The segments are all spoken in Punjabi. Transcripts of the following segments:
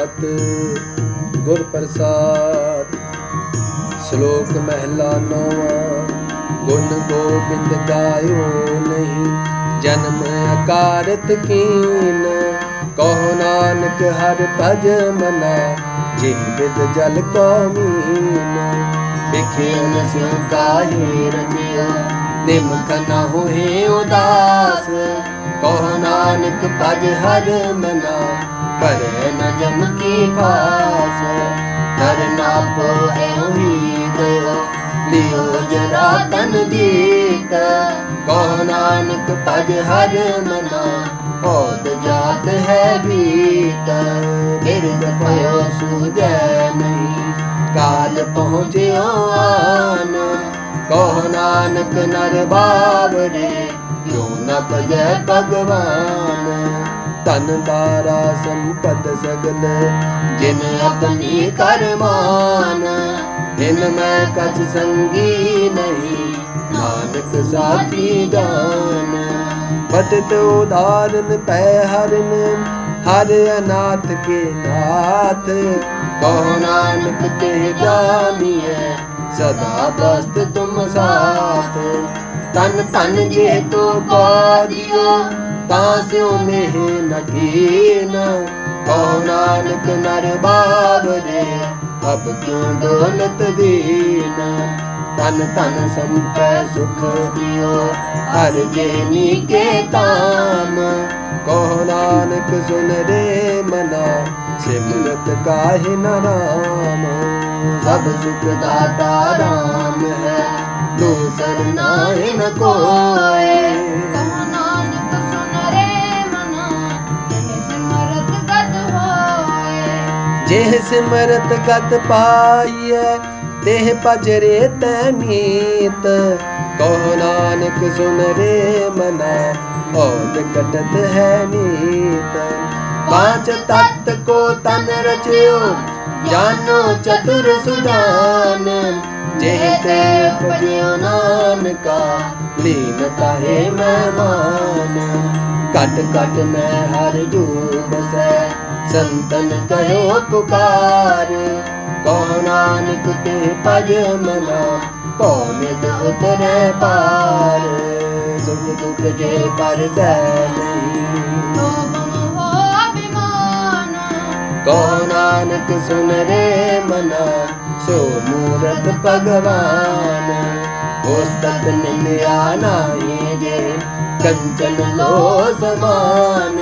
ਸਤ ਗੁਰ ਪ੍ਰਸਾਦ। ਸ਼ਲੋਕ ਮਹਿਲਾ ਨੌਵਾਂ, ਗੁਣ ਗੋਬਿੰਦ ਗਾਇਓ ਨਹੀਂ, ਜਨਮ ਅਕਾਰਤ ਕੀਨ। ਕਹੋ ਨਾਨਕ ਹਰ ਭਜ ਮਨਾ ਜੇ ਬਿਦ ਜਲ ਕੋ ਮੀਨ। ਵਿਖਿਆਨ ਸਿਉ ਕਾਹੇ ਰਚਿਓ ਨਿਮਕ ਨਾ ਹੋਏ ਉਦਾਸ। ਕਹੋ ਨਾਨਕ ਭਜ ਹਰ ਮਨਾ ਪਰ ਨ ਜਮ ਕੀ ਪਾਸ ਕਰ ਨਾ ਪੋਏ ਹੋਈ ਗਇਓ ਲਿਓ ਜਰਾ ਤਨ ਜੀਤ ਕਹੋ ਨਾਨਕ ਭਜ ਹਰ ਮਨਾ ਹੋਦ ਜਾਤ ਹੈ ਬੀਤ ਬਿਰਦ ਪਇਓ ਸੂਜੈ ਨਹੀਂ ਕਾਲ ਪਹੁੰਚਿਓ ਆਨ ਕੋ ਨਾਨਕ ਨਰ ਬਾਬਰੇ ਕਿਉ ਨ ਭਜੈ ਭਗਵਾਨ? ਤਨ ਦਾਰਾ ਸੰਪਤ ਸਗਲ, ਜਿਨ ਆਪਣੀ ਕਰਮਾਨ ਇਨ ਮੈਂ ਕਛ ਸੰਗੀ ਨਹੀਂ, ਨਾਨਕ ਸਾਥੀ ਜਾਨ। ਬਦਤ ਉਦਾਰਨ ਪੈ ਹਰਨ, ਹਰ ਅਨਾਥ ਕੇ ਨਾਥ। ਕਹੋ ਨਾਨਕ ਤੇ ਜਾਨੀਐ, ਸਦਾ ਬਸਤ ਤੁਮ ਸਾਥ। ਤਨ ਤਨ ਜੇ ਤੋ ਪਾਦਿਓ ਤਾਂ ਸਿਉ ਨੇਹ ਨਕੀਨ ਕਹੋ ਨਾਨਕ ਨਰ ਬਾਬਰੇ ਅਬ ਕਿਉ ਦੌਲਤ ਦੀਨ ਤਨ ਤਨ ਸੰਪੈ ਸੁਖ ਦਿਓ ਹਰ ਜੇਨੀ ਕੇ ਤਾਮ ਕਹੋ ਨਾਨਕ ਸੁਨ ਰੇ ਮਨਾ ਸਿਮਰਤ ਕਾਹਿ ਨ ਰਾਮ ਸਭ ਸੁਖ ਦਾਤਾ ਰਾਮ ਹੈ ਦੂਸਰ ਨਾਹਿ ਨ ਕੋਏ ਜਿਹ ਸਿਮਰਤ ਗਤ ਪਾਈਐ, ਦੇਹ ਪਜਰੇ ਤੈ ਮੀਤ ਕਹੋ ਨਾਨਕ ਸੁਨ ਰੇ ਮਨਾ ਔਦ ਕਟਤ ਹੈ ਨੀਤ। ਪਾਂਚ ਤਤ ਕੋ ਤਨ ਰਚਿਓ, ਜਾਨੋ ਚਤੁਰ ਸੁਦਾਨ। ਜਿਹ ਤੇ ਉਪਜਿਓ ਨਾਨਕਾ, ਲੀਨ ਤਾਹੇ ਮਹਿਮਾਨ। ਕਟ ਕਟ ਮੈਂ ਹਰ ਜੂ ਬਸੈ ਸੰਤਨ ਕਹਿਓ ਪੁਕਾਰ। ਕਹੋ ਨਾਨਕ ਤੇ ਭਜ ਮਨਾ ਕੋ ਨਿਦ ਉਤਰੈ ਪਾਰ। ਸੁਖ ਦੁਖ ਜੇ ਪਰ ਸੈ ਨਾਨਕ ਸੁਨ ਰੇ ਮਨਾ, ਸੋ ਮੂਰਤ ਭਗਵਾਨ। ਉਸ ਤਤ ਨਿੰਦਿਆ ਨਾਹੀ ਜੇ, ਕੰਚਨ ਲੋ ਸਮਾਨ।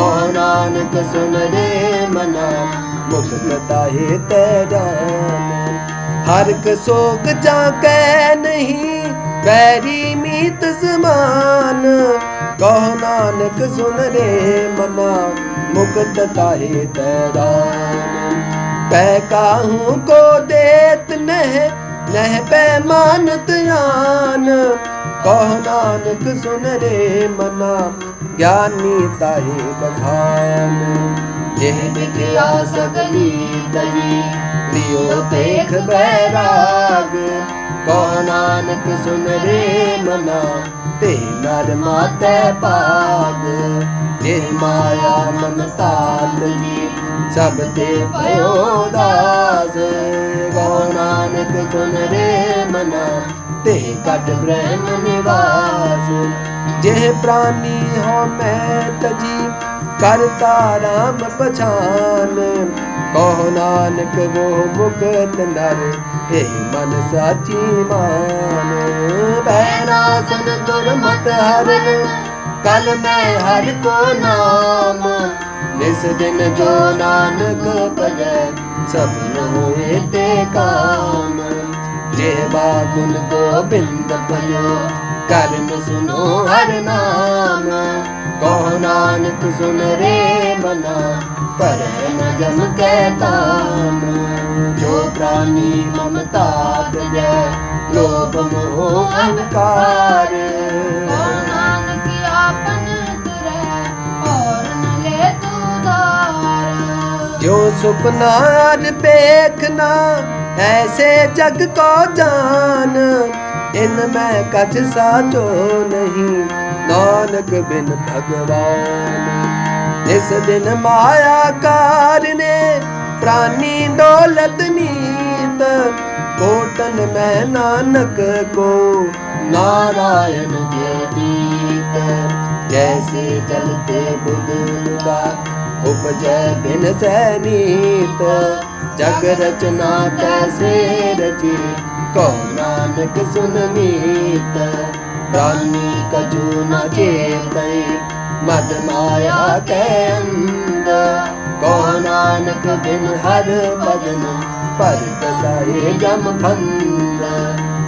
ਕਹੋ ਨਾਨਕ ਸੁਨ ਰੇ ਮਨਾ, ਮੁਕਤ ਤਾਹੇ ਤੈ ਜਾਨ ਹਰ ਕ ਸੋਗ ਜਾਂ ਕੈ ਨਹੀਂ ਬੈਰੀ ਮੀਤ ਸਮਾਨ। ਕਹੋ ਨਾਨਕ ਸੁਨ ਰੇ ਮਨਾ, ਮੁਕਤ ਤਾਹੇ ਤੈਰਾਨ ਪੈ ਕਾਹੂ ਕੋ ਦੇਤ ਨਹਿ ਨਹਿ ਪੈ ਮਾਨਤ ਆਨ। ਕਹੋ ਨਾਨਕ ਸੁਨ ਰੇ ਮਨਾ ਗਿਆਨੀ ਤਾਹੇ ਬਖਾਨ। ਜਿਹ ਵਿਦਿਆ ਸਗਲੀ ਤਜੀ ਲਿਓ ਦੇਖ ਬੈਰਾਗ। ਕਹੋ ਨਾਨਕ ਸੁਨ ਰੇ ਮਨਾ, ਤੇ ਨਰ ਮਾਤੈ ਪਾਗ ਜੇ ਮਾਇਆ ਮਮਤਾ ਤਜੀ ਸਭ ਤੇ ਭਇਓ ਦਾਸ। ਕਹੋ ਨਾਨਕ ਸੁਨ ਰੇ ਮਨਾ ਤੇ ਕਟ ਬ੍ਰਹਮ ਨਿਵਾਸ। ਜੇ ਪ੍ਰਾਨੀ ਹੋ ਮੈਂ ਤਜੀ ਕਰਤਾ ਰਾਮ ਪਛਾਨ। ਕਹੋ ਨਾਨਕ ਵੋ ਮੁਕਤ ਨਰ, ਇਹ ਮਨ ਸਾਚੀ ਮਾਨ। ਬੈਨਾ ਦੁਰਮਤ ਹਰਨ ਕਲ ਮੈਂ ਹਰ ਕੋ ਨਾਮ। ਇਸ ਦਿਨ ਜੋ ਨਾਨਕ ਭਜੈ, ਸਭ ਹੋਏ ਤੇ ਕਾਮ। ਜੇ ਬਾਗੁਨ ਗੋਬਿੰਦ ਭਜੋ ਕਰਮ ਸੁਨੋ ਹਰ ਨਾਮ। ਕਹੋ ਨਾਨਕ ਸੁਨ ਰੇ ਮਨਾ ਪਰ ਨ ਜਮ ਕੈ ਤਾਮ ਜੋ ਪ੍ਰਾਨੀ ਮਮਤਾ ਤਜੈ ਲੋਭ ਮੋਹ ਅਹੰਕਾਰ। ਕਹੋ ਨਾਨਕ ਆਪਨ ਤੁਰੈ, ਔਰ ਨ ਲੈ ਤੂ ਧਾਰ। ਜੋ ਸੁਪਨਾ ਦੇਖਣਾ ਐਸੇ ਜਗ ਕੋ ਜਾਨ, ਇਨ ਮੈਂ ਕਛ ਸਾਚੋ ਨਹੀਂ। ਨਾਨਕ ਬਿਨ ਭਗਵਾਨ, ਇਸ ਦਿਨ ਮਾਇਆ ਕਾਰ ਨੇ ਪ੍ਰਾਨੀ ਦੌਲਤ ਨੀਤ। ਕੋਟਨ ਮੈਂ ਨਾਨਕ ਕੋ ਨਾਰਾਇਣ ਕੇ ਦੀਤ ਜੈਸੇ ਚਲਤੇ ਬੁੱਧ ਮੁਦਾ ਉਪਜੈ ਬਿਨ ਸੈਨੀਤ ਜਗ ਰਚਨਾ ਤੈਸੇ ਰਚੀ? ਕੋ ਨਾਨਕ ਸੁਨ ਨੀਤ ਪ੍ਰਾਨੀ ਕਜੂ ਨ ਚੇਤਈ, ਮਦ ਮਾਇਆ ਕੈ ਅੰਦ ਕੋ ਨਾਨਕ ਬਿਨ ਹਰ ਬਦਨ ਪਰ ਤਦਾਏ ਜਮ ਫੰਦ।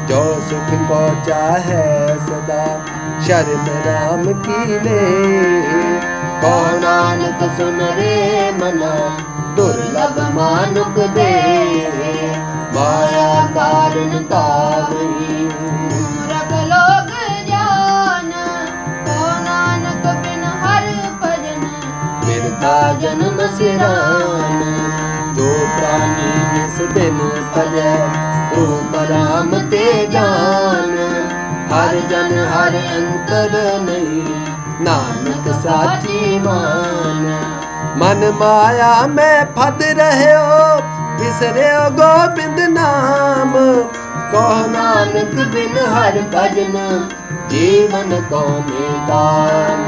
ਜੋ ਸੁਖ ਕੋ ਚਾਹੈ ਸਦਾ, ਸ਼ਰਨ ਰਾਮ ਕੀ ਲੈ? ਕੋ ਨਾਨਕ ਸੁਨ ਰੇ ਮਨਾ ਦੁਰਲਭ ਮਾਨੁਕ ਦੇ। ਮਾਇਆ ਕਾਰਨ ਤਾਵਈ ਮੂਰਖ ਲੋਕ ਜਾਨ ਕੋ ਨਾਨਕ ਬਿਨ ਹਰ ਭਜਨ। ਮਿਰਦਾ ਜਨਮ ਸਿਰਾਨ ਜੋ ਪ੍ਰਾਨੀ ਨਿਸ ਦਿਨ ਭਜੈ ਰੂਪ ਰਾਮ ਤੇ ਜਾਨ। ਹਰ ਜਨ ਹਰ ਅੰਤਰ ਨਹੀਂ ਨਾਨਕ ਸਾਚੀ ਮਾਨ। ਮਨ ਮਾਇਆ ਮੈਂ ਫਦ ਰਹਿਓ ਵਿਸਰਿਓ ਗੋਬਿੰਦ ਨਾਮ। ਕੋ ਨਾਨਕ ਬਿਨ ਹਰ ਭਜਨ, ਜੀਵਨ ਕੋ ਮੇਦਾਨ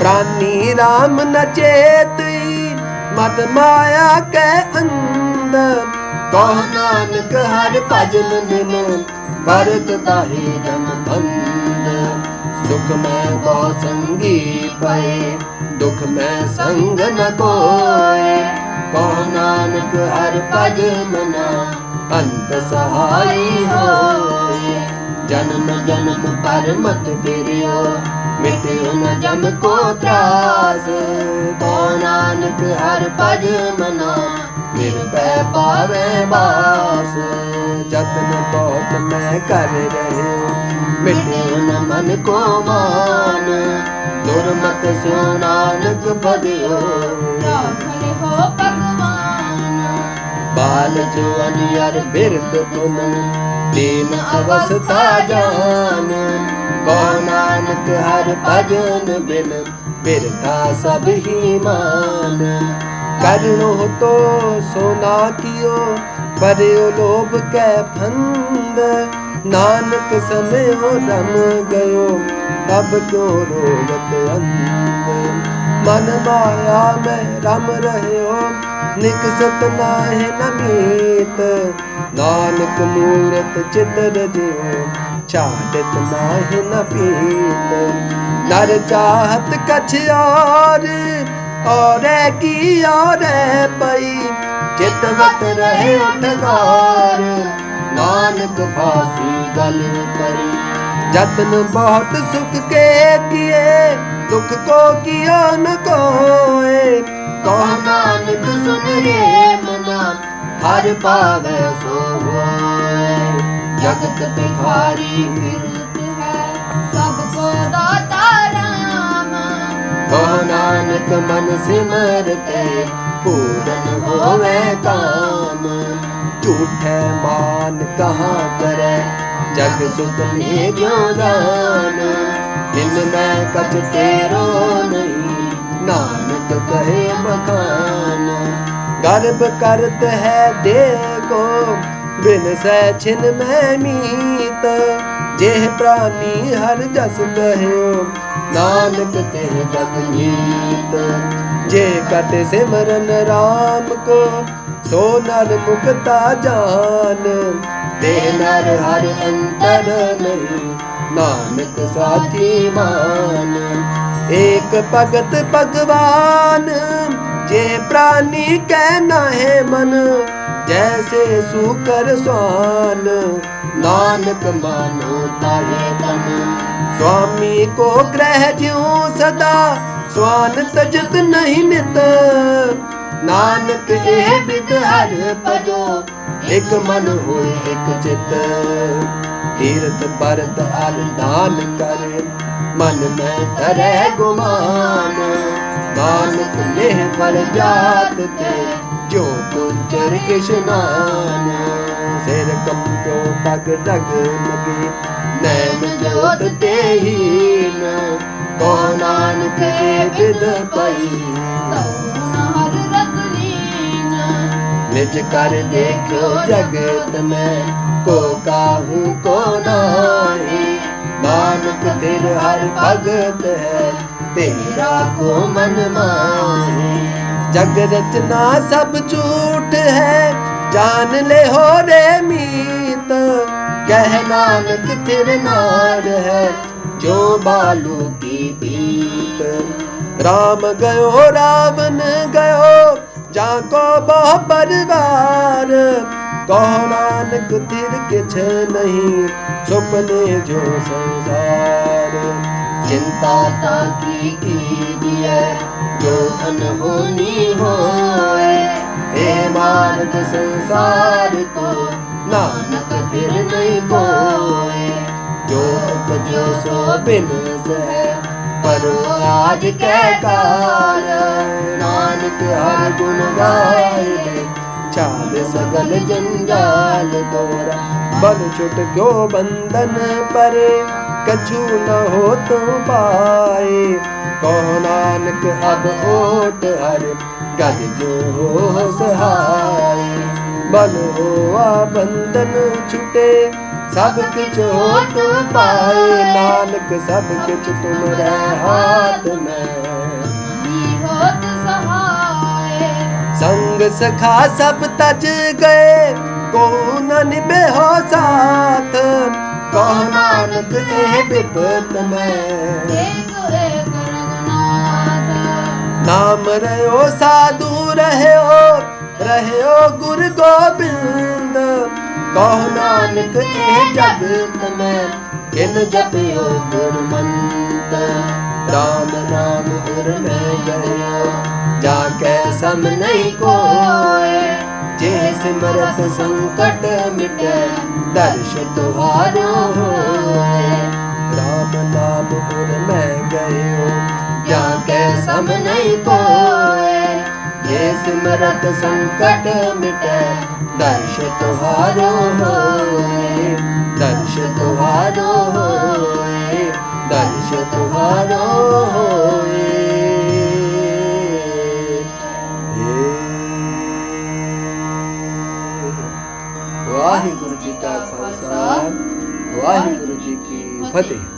ਪ੍ਰਾਨੀ RAM ਨ ਚੇਤਈ ਮਦ ਮਾਇਆ ਕੈ ਅੰਦਰ ਕੋ ਨਾਨਕ ਹਰ ਭਜਨ ਬਿਨ ਭਰਤ ਤਾਹੀ ਜਮ ਸੁਖ ਮੈਂ ਬਹੁ ਸੰਗੀ ਪਏ, ਦੁਖ ਮੈਂ ਸੰਗ ਨ ਕੋਏ। ਕੋ ਨਾਨਕ, ਹਰ ਭਜ ਮਨਾ ਅੰਤ ਸਹਾਈ ਹੋਏ। ਜਨਮ ਜਨਮ ਪਰ ਮਤ ਫਿਰਿਓ ਮਿਟਿਓ ਨ ਜਮ ਕੋ ਤਰਾਸ। ਕੋ ਨਾਨਕ, ਹਰ ਭਜ ਮਨਾ ਨਿਰਭੈ ਪਾਵੇ ਬਾਸ। ਜਤਨ ਬਹੁਤ ਮੈਂ ਕਰ ਰਹਿਓ ਮਿਟਿਓ ਮਨ ਕੋ ਮਾਨ ਦੁਰਮਤ ਸਿਉ ਨਾਨਕ ਬਦਿਓ ਰਾਖਲੇ ਹੋ ਭਗਵਾਨ। ਬਾਲ ਜਵਾਨ ਯਾਰ ਬਿਰਤ ਤੁਮ ਦੀਨ ਅਵਸਥਾ ਜਾਨ। ਕੋ ਨਾਨਕ ਹਰ ਭਜਨ ਬਿਨ ਬਿਰਤਾ ਸਭ ਹੀ ਮਾਨ। ਕਰਨੋ ਤੋ ਸੋਨਾ ਕੀਓ ਪਰਿਓ ਲੋਭ ਕੈ ਫੰਦ। ਨਾਨਕ ਸਮਿਓ ਰਮ ਗਇਓ ਤਬ ਕਿਉ ਰੋਵਤ ਅੰਧ ਮਨ ਮਾਇਆ ਮੈਂ ਰਮ ਰਹਿਓ ਨਿਕਸਤ ਨਾਹਿ ਨਮੀਤ ਨਾਨਕ ਮੂਰਤ ਚਿਤਰ ਜਿਉ ਛਾੜਤ ਨਾਹਿ ਨ ਨਰ ਚਾਹਤ ਕਛ ਔਰ, ਔਰੇ ਕੀ ਔਰੇ ਪਈ। ਚਿਤਵਤ ਰਹੇ ਉਠਗਾਰ ਨਾਨਕ ਫਾਸੀ ਗਲ ਪਰੀ ਜਤਨ ਬਹੁਤ ਸੁਖ ਕੇ ਕੀਏ ਦੁਖ ਕੋ ਕੀਓ ਨ ਕੋਏ। ਕੋ ਨਾਨਕ ਸੁਨ ਰੇ ਮਨਾ ਹਰ ਪਾਵੇ ਸੋ ਹੋਏ ਜਗਤ ਬਿਖਾਰੀ ਫਿਰਤ ਹੈ ਸਭ ਕੋ ਦਾਤਾ ਰਾਮ। ਕੋ ਨਾਨਕ ਮਨ ਸਿਮਰਤੇ ਪੂਰਨ ਹੋਵੇ ਕਾਮ। ਝੂਠੇ ਮਾਨ ਕਹਾਂ ਕਰੈ? ਜਗ ਸੁਖ ਮੇ ਜੋ ਦਾਨ ਇਨ ਮੈਂ ਕਛ ਤੇਰੋ ਨਹੀਂ। ਨਾਨਕ ਕਹੇ ਬਖਾਨ ਗਰਭ ਕਰਤ ਹੈ ਦੇਖੋ, ਬਿਨ ਸੈ ਛਿਨ ਮੈਂ ਮੀਤ। ਜੇ ਪ੍ਰਾਨੀ ਹਰ ਜਸ ਕਹਿਓ ਨਾਨਕ ਤੇ ਜਗ ਨੀਤ ਜੇ ਕਟ ਸਿਮਰਨ RAM ਕੋ ਸੋ ਨਰ ਮੁਕਤਾ ਜਾਨ। ਤੇ ਨਰ ਹਰ ਅੰਤਰ ਨਹੀਂ, ਨਾਨਕ ਸਾਚੀ ਮਾਨ। ਏਕ ਭਗਤ ਭਗਵਾਨ, ਜੇ ਪ੍ਰਾਨੀ ਕਹਿ ਨਾਹਿ ਮਨ, ਜੈਸੇ ਸੂਕਰ ਸਵਾਨ। ਨਾਨਕ ਮਾਨੋ ਤਾਹੇ ਤਨ, ਸੁਆਮੀ ਕੋ ਗ੍ਰਹਿ ਜਿਉ ਸਦਾ ਸਵਾਨ ਤਜਤ ਨਹੀਂ ਨਿਤ। ਨਾਨਕ ਇਹ ਬਿਦ ਹਰ ਭਜੋ, ਇਕ ਮਨ ਹੋਏ ਇਕ ਚਿਤ। ਤੀਰਥ ਪਰਤ ਅਲ ਦਾਨ ਕਰੇ, ਮਨ ਮੈਂ ਧਰੈ ਗੁਮਾਨ। ਨਾਨਕ ਲੇਹ ਫਲ ਜਾਤ ਤੇ, ਜੋ ਕੁੰਚਰ ਇਸ਼ਨਾਨ ਸਿਰ ਕੰਪਿਓ ਪਗ ਡਗ ਮਗੇ, ਨੈਣ ਜੋਤ ਤੇ ਹੀਨ। ਕੋ ਨਾਨਕ ਇਹ ਵਿਦ ਪਈ ਨਿਜ ਕਰ ਦੇਖਿਓ ਜਗਤ ਮੈਂ, ਕੋ ਕਾਹੂ, ਕੋ ਨਾਹੀ। ਨਾਨਕ ਤੇਰ ਹਰ ਭਗਤ ਹੈ, ਤੇਰਾ ਕੋ ਮਨ ਮਾਹੀ। ਜਗ ਰਚਨਾ ਸਭ ਝੂਠ ਹੈ, ਜਾਨ ਲੈ ਹੋ ਰੇ ਮੀਤ। ਕਹਿ ਨਾਨਕ ਤੇਰੇ ਨਾਰ ਹੈ, ਜੋ ਬਾਲੂ ਕੀ ਪੀਤ। ਰਾਮ ਗਇਓ ਰਾਵਨ ਗਇਓ ਜਾਂ ਕੋ ਬਹੁ ਪਰਿਵਾਰ, ਕਹੋ ਨਾਨਕ ਤਿਰ ਕਿਛ ਨਹੀਂ, ਸੁਪਨੇ ਜੋ ਸੰਸਾਰ। ਚਿੰਤਾ ਤਾ ਕੀ ਕੀਜੀਐ, ਜੋ ਅਨਹੋਨੀ ਹੋਏ। ਏ ਮਾਰਗ ਸੰਸਾਰ ਕੋ ਨਾਨਕ ਫਿਰ ਨਹੀਂ ਕੋਏ, ਜੋ ਉਪਜੋ ਸੋ ਬਿਨ ਸਹਿ ਪਰ ਆਜ ਕੈ ਕਾਲ, ਨਾਨਕ ਹਰ ਗੁਣ ਗਾਏ ਚਾਲ ਸਗਲ ਜੰਜਾਲ ਦੋਰਾ ਬਨ ਛੁਟ ਕਿਉ ਬੰਧਨ ਪਰੇ? ਕਛੂ ਨ ਹੋ ਤੂੰ ਪਾਏ। ਕਹੋ ਨਾਨਕ ਅਬ ਓਟ ਹਰ ਗਜ ਜੋ ਹੋ ਸਹਾਈ ਬਨ ਹੋਆ ਬੰਧਨ ਛੁਟੇ ਸਭ ਕਿਛ ਹੋਤ ਪਾਏ ਨਾਨਕ ਸਭ ਕਿਛ ਤੁਮਰੇ ਹਾਥ ਮੈਂ। ਹੀ ਹੋਤ ਸਹਾਏ। ਸੰਗ ਸਖਾ ਸਭ ਤਜ ਗਏ ਕੋ ਨ ਨਿਭੇ ਹੋ ਸਾਥ। ਕਹੋ ਨਾਨਕ ਇਹ ਬਿਪਤ ਮੈਂ। ਨਾਮ ਰਹਿਓ ਸਾਧੂ ਰਹਿਓ ਰਹਿਓ ਗੁਰ ਗੋਬਿੰਦ। ਕਹੋ ਨਾਨਕ, ਇਹ ਜਗਤ ਮੈਂ ਕਿਨ ਜਪਿਓ ਗੁਰਮੰਤ ਰਾਮ ਨਾਮ ਹਰ ਮੈਂ ਗਇਓ ਜਾ ਕੇ ਸਮ ਨਹੀਂ ਕੋਏ। ਜੇ ਸਿਮਰਤ ਸੰਕਟ ਮਿਟੈ, ਦਰਸ਼ ਤੁਹਾਰੋ ਹੋਏ। ਰਾਮ ਨਾਮ ਹਰ ਮੈਂ ਗਇਓ ਜਾ ਕੇ ਸਮ ਨਹੀਂ ਕੋਏ। ਜੇ ਸਿਮਰਤ ਸੰਕਟ ਮਿਟੈ ਦਰਸ਼ ਤੁਹਾਰੋ ਹੋਏ ਦਰਸ਼ ਤੁਹਾਰੋ ਹੋਏ ਦਰਸ਼ ਤੁਹਾਰੋ ਹੋਏ ਵਾਹਿਗੁਰੂ ਜੀ ਕਾ ਖਾਲਸਾ ਵਾਹਿਗੁਰੂ ਜੀ ਕੀ ਫਤਿਹ